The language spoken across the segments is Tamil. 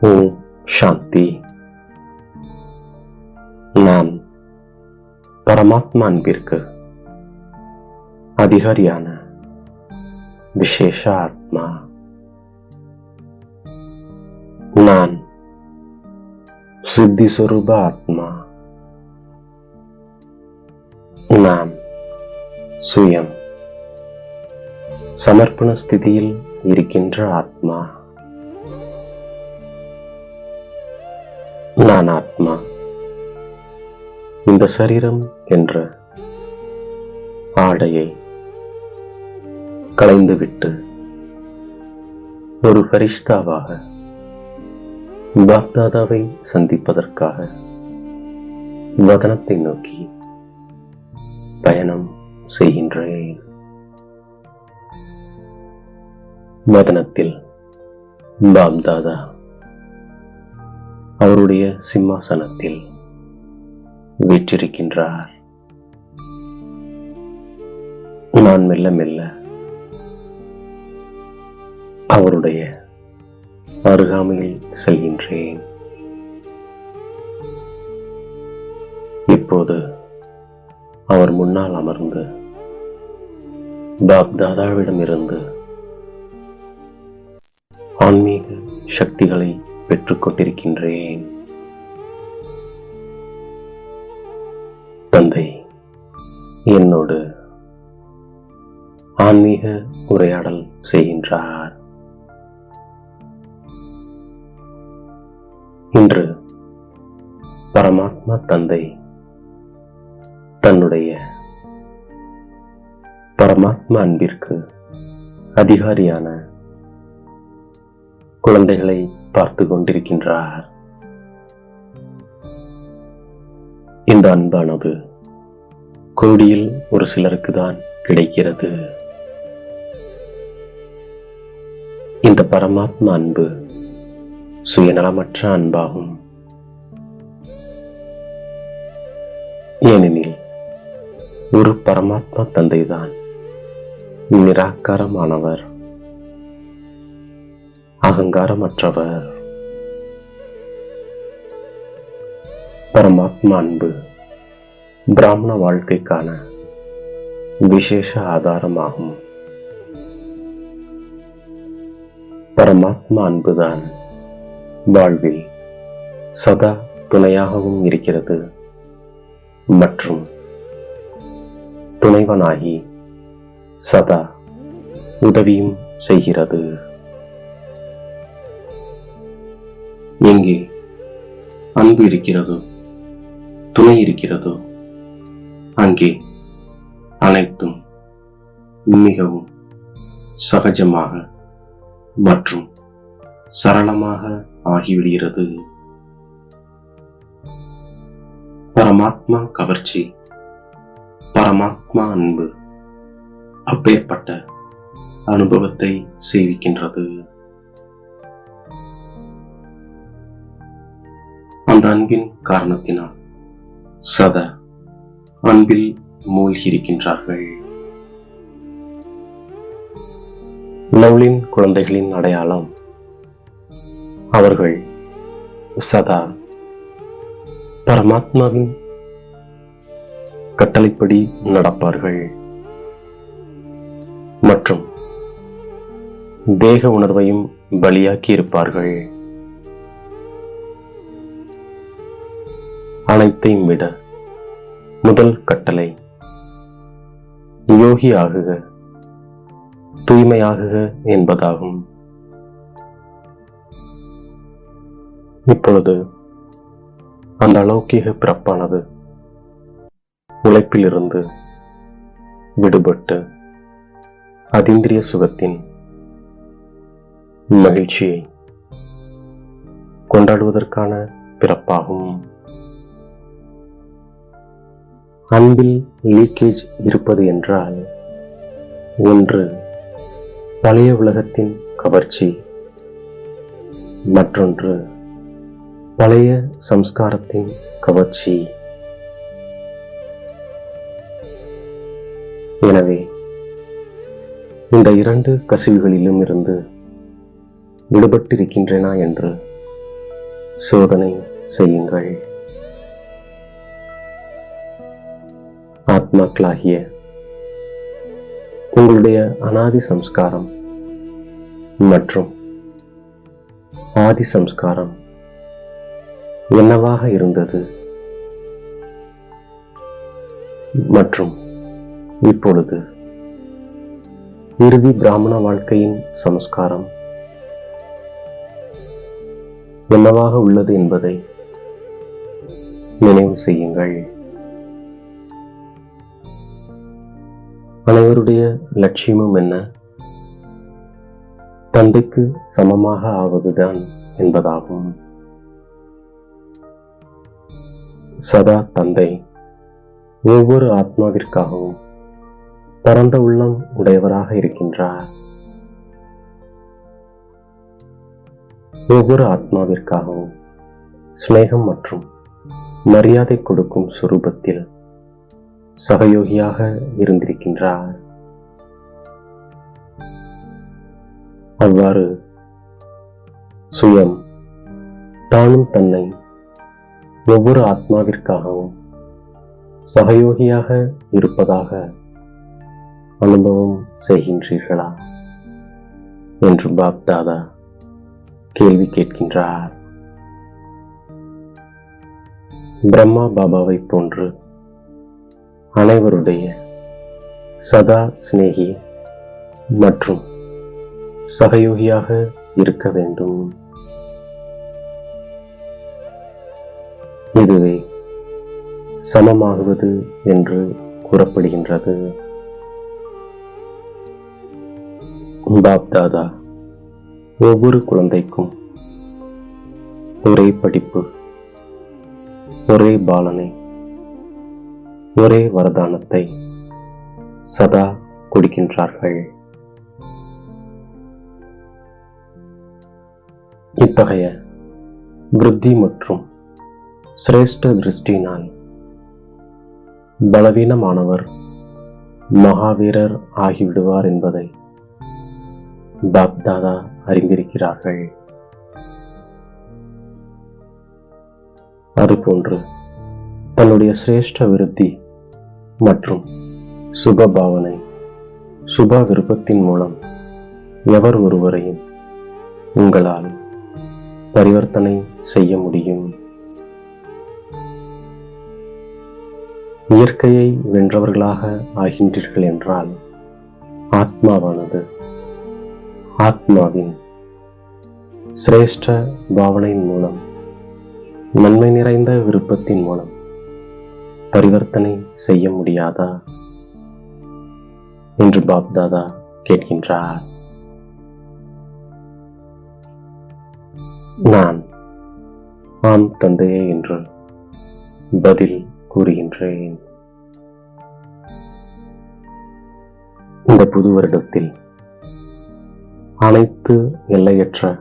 ஓம் சாந்தி நான் பரமாத்மா அன்பிற்கு அதிகாரியான விசேஷ ஆத்மா நான் சித்தி ஆத்மா நான் சுயம் சமர்ப்பண ஸ்திதியில் இருக்கின்ற ஆத்மா நான் ஆத்மா. இந்த சரீரம் என்ற ஆடையை களைந்துவிட்டு ஒரு பரிஷ்தாவாக பாப்தாதாவை சந்திப்பதற்காக வதனத்தை நோக்கி பயணம் செய்கின்றேன். வதனத்தில் பாப்தாதா அவருடைய சிம்மாசனத்தில் வீற்றிருக்கின்றார். நான் மெல்ல மெல்ல அவருடைய அருகாமையில் செல்கின்றேன். இப்போது அவர் முன்னால் அமர்ந்து பாப் தாதாவிடமிருந்து ஆன்மீக சக்திகளை பெற்றுக்கொண்டிருக்கின்றேன். தந்தை என்னோடு ஆன்மீக உரையாடல் செய்கின்றார். இன்று பரமாத்மா தந்தை தன்னுடைய பரமாத்மா அன்பிற்கு அதிகாரியான குழந்தைகளை பார்த்து கொண்டிருக்கின்றார் இந்த அன்பானது கோடியில் ஒரு சிலருக்கு தான் கிடைக்கிறது. இந்த பரமாத்மா அன்பு சுயநலமற்ற அன்பாகும். ஏனெனில் ஒரு பரமாத்மா தந்தைதான் நிராகாரமானவர் அகங்காரமற்றவர். பரமாத்மா அன்பு பிராமண வாழ்க்கைக்கான விசேஷ ஆதாரமாகும். பரமாத்மா அன்புதான் வாழ்வில் சதா துணையாகவும் இருக்கிறது மற்றும் துணைவனாகி சதா உதவியும் செய்கிறது. எங்கே அன்பு இருக்கிறதோ துணை இருக்கிறதோ அங்கே அனைத்தும் மிகவும் சகஜமாக மற்றும் சரளமாக ஆகிவிடுகிறது. பரமாத்மா கவர்ச்சி பரமாத்மா அன்பு அப்பேற்பட்ட அனுபவத்தை சேவிக்கின்றது. அந்த அன்பின் காரணத்தினால் சதா அன்பில் மூழ்கியிருக்கின்றார்கள். லவ்லின் குழந்தைகளின் அடையாளம். அவர்கள் சதா பரமாத்மாவின் கட்டளைப்படி நடப்பார்கள். மற்றும் தேக உணர்வையும் பலியாக்கி இருப்பார்கள் அனைத்தையும் விட முதல் கட்டளை யோகி ஆகுக தூய்மையாகுக என்பதாகும். இப்பொழுது அந்த அலௌகிக பிறப்பானது உழைப்பிலிருந்து விடுபட்டு அதிந்திரிய சுகத்தின் மகிழ்ச்சியை கொண்டாடுவதற்கான பிறப்பாகும். அன்பில் லீக்கேஜ் இருப்பது என்றால் ஒன்று பழைய உலகத்தின் கவர்ச்சி மற்றொன்று பழைய சம்ஸ்காரத்தின் கவர்ச்சி. எனவே இந்த இரண்டு கசிவுகளிலும் இருந்து விடுபட்டிருக்கின்றனா என்று சோதனை செய்யுங்கள். ஆத்மாக்களாகிய உங்களுடைய அனாதி சம்ஸ்காரம் மற்றும் ஆதி சம்ஸ்காரம் என்னவாக இருந்தது மற்றும் இப்பொழுது இறுதி பிராமண வாழ்க்கையின் சம்ஸ்காரம் என்னவாக உள்ளது என்பதை நினைவு செய்யுங்கள். அனைவருடைய லட்சியமும் என்ன? தந்தைக்கு சமமாக ஆவதுதான் என்பதாகும். சதா தந்தை ஒவ்வொரு ஆத்மாவிற்காகவும் பரந்த உள்ளம் உடையவராக இருக்கின்றார். ஒவ்வொரு ஆத்மாவிற்காகவும் சிநேகம் மற்றும் மரியாதை கொடுக்கும் சுரூபத்தில் சகயோகியாக இருந்திருக்கின்றார். அவ்வாறு சுயம் தானும் தன்னை ஒவ்வொரு ஆத்மாவிற்காகவும் சகயோகியாக இருப்பதாக அனுபவம் செய்கின்றீர்களா? என்று பாப்தாதா கேள்வி கேட்கின்றார். பிரம்மா பாபாவை போன்று அனைவருடைய சதா சிநேகி மற்றும் சகயோகியாக இருக்க வேண்டும். இதுவே சமமாகுவது என்று கூறப்படுகின்றது. பாப்தாதா ஒவ்வொரு குழந்தைக்கும் ஒரே படிப்பு ஒரே பாலனை ஒரே வரதானத்தை சதா குடிக்கின்றார்கள். இத்தகைய விருத்தி மற்றும் சிரேஷ்ட திருஷ்டினால் பலவீனமானவர் மகாவீரர் ஆகிவிடுவார் என்பதை பாப்தாதா அறிந்திருக்கிறார்கள். அதுபோன்று தன்னுடைய சிரேஷ்ட விருத்தி மற்றும் சுப பாவனை சுப விருப்பத்தின் மூலம் எவர் ஒருவரையும் உங்களால் பரிவர்த்தனை செய்ய முடியும். இயற்கையை வென்றவர்களாக ஆகின்றீர்கள் என்றால் ஆத்மாவானது ஆத்மாவின் சிரேஷ்ட பாவனையின் மூலம் நன்மை நிறைந்த விருப்பத்தின் மூலம் பரிவர்த்தனை செய்ய முடியாதா? என்று பாப்தாதா கேட்கின்றார். நான் ஆம் தந்தையே என்று பதில் கூறுகின்றேன். இந்த புது வருடத்தில் அனைத்து எல்லையற்ற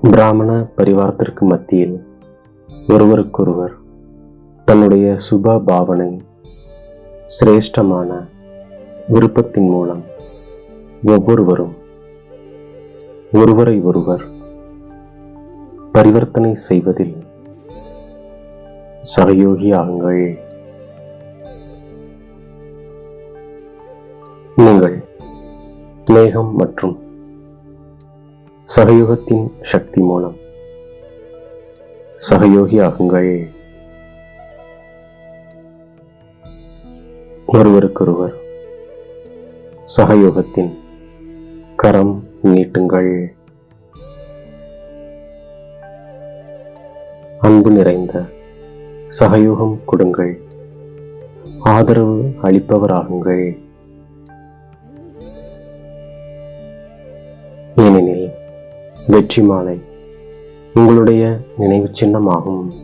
பிராமண பரிவாரத்திற்கு மத்தியில் ஒருவருக்கொருவர் தன்னுடைய சுப பாவனை சிரேஷ்டமான விருப்பத்தின் மூலம் ஒவ்வொருவரும் ஒருவரை ஒருவர் பரிவர்த்தனை செய்வதில் சகயோகியாகுங்கள் நீங்கள் சிநேகம் மற்றும் சகயோகத்தின் சக்தி மூலம் சகயோகி ஒருவருக்கொருவர் சகயோகத்தின் கரம் நீட்டுங்கள். அன்பு நிறைந்த சகயோகம் கொடுங்கள். ஆதரவு அளிப்பவராகுங்கள். ஏனெனில் வெற்றி மாலை உங்களுடைய நினைவு சின்னமாகும்.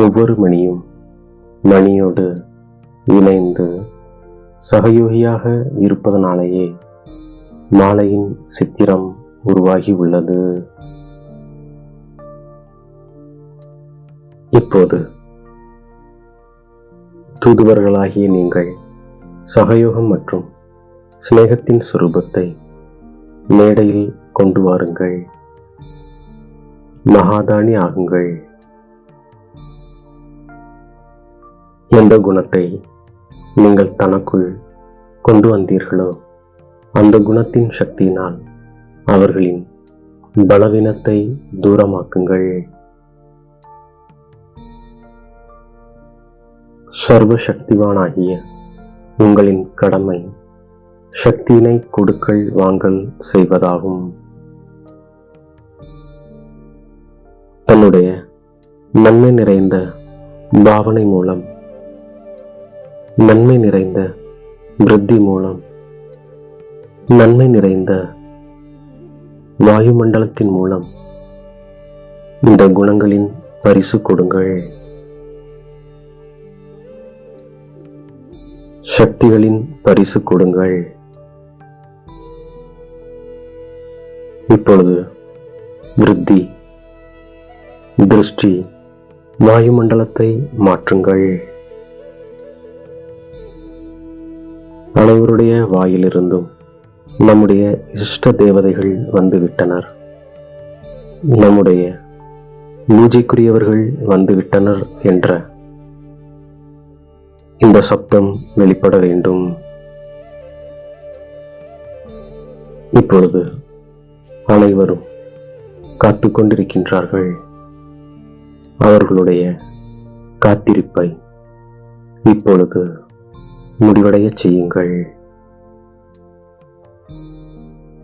ஒவ்வொரு மணியும் மணியோடு இணைந்து சகயோகியாக இருப்பதனாலேயே மாலையின் சித்திரம் உருவாகி உள்ளது இப்போது தூதுவர்களாகிய நீங்கள் சகயோகம் மற்றும் சிநேகத்தின் சுரூபத்தை மேடையில் கொண்டு வாருங்கள். மகாதானி ஆகுங்கள். எந்த குணத்தை நீங்கள் தனக்குள் கொண்டு வந்தீர்களோ அந்த குணத்தின் சக்தியினால் அவர்களின் பலவீனத்தை தூரமாக்குங்கள். சர்வ சக்திவானாகிய உங்களின் கடமை சக்தியினை கொடுக்கல் வாங்கல் செய்வதாகும். தன்னுடைய நன்மை நிறைந்த பாவனை மூலம் நன்மை நிறைந்த விருத்தி மூலம். நன்மை நிறைந்த வாயுமண்டலத்தின் மூலம் இந்த குணங்களின் பரிசு கொடுங்கள். சக்திகளின் பரிசு கொடுங்கள். இப்பொழுது விருத்தி திருஷ்டி வாயுமண்டலத்தை மாற்றுங்கள். அனைவருடைய வாயிலிருந்தும் நம்முடைய இஷ்ட தேவதைகள் வந்துவிட்டனர். நம்முடைய பூஜைக்குரியவர்கள் வந்துவிட்டனர் என்ற இந்த சப்தம் வெளிப்பட வேண்டும். இப்பொழுது அனைவரும் காத்து கொண்டிருக்கின்றார்கள். அவர்களுடைய காத்திருப்பை இப்பொழுது முடிவடைய செய்யுங்கள்.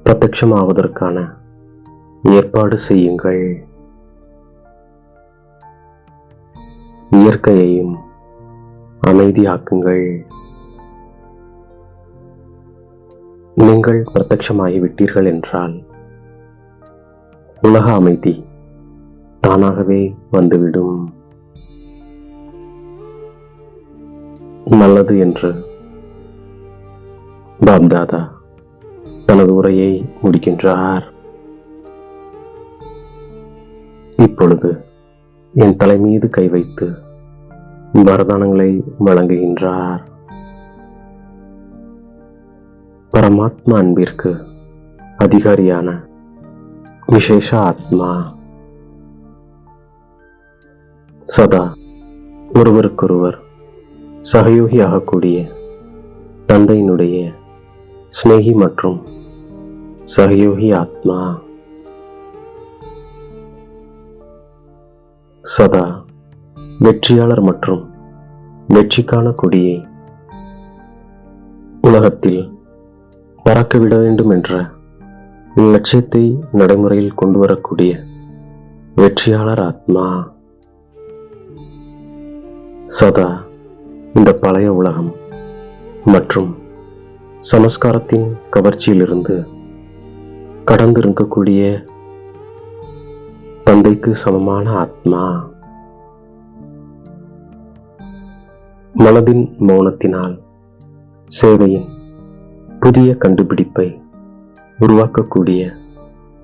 பிரத்யமாவதற்கான ஏற்பாடு செய்யுங்கள். இயற்கையையும் அமைதியாக்குங்கள். நீங்கள் பிரத்யமாகிவிட்டீர்கள் என்றால் உலக அமைதி தானாகவே வந்துவிடும். நல்லது என்று. பாப்தாதா தனது உரையை முடிக்கின்றார். இப்பொழுது என் தலை மீது கை வைத்து வரதானங்களை வழங்குகின்றார். பரமாத்மா அன்பிற்கு அதிகாரியான விசேஷ ஆத்மா. சதா ஒருவருக்கொருவர் சகயோகியாகக்கூடிய தந்தையினுடைய சிநேகி மற்றும் சகயோகி ஆத்மா சதா வெற்றியாளர் மற்றும் வெற்றிக்கான கொடியை உலகத்தில் பறக்க விட வேண்டும் என்ற லட்சியத்தை நடைமுறையில் கொண்டு வரக்கூடிய வெற்றியாளர் ஆத்மா சதா இந்த பழைய உலகம் மற்றும் சமஸ்காரத்தின் கவர்ச்சியிலிருந்து கடந்திருக்கக்கூடிய தந்தைக்கு சமமான ஆத்மா. மனதின் மௌனத்தினால் சேவையின் புதிய கண்டுபிடிப்பை உருவாக்கக்கூடிய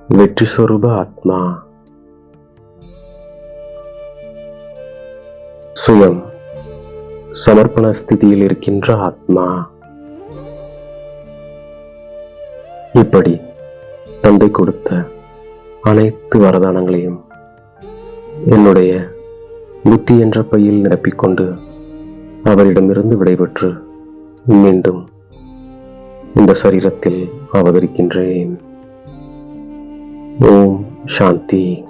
வெற்றி சொரூப ஆத்மா. சுயம். சமர்ப்பண ஸ்திதியில் இருக்கின்ற ஆத்மா. இப்படி தந்தை கொடுத்த அனைத்து வரதானங்களையும் என்னுடைய புத்தி என்ற பையில் நிரப்பிக்கொண்டு அவரிடமிருந்து விடைபெற்று மீண்டும் இந்த சரீரத்தில் அவதரிக்கின்றேன். ஓம் சாந்தி.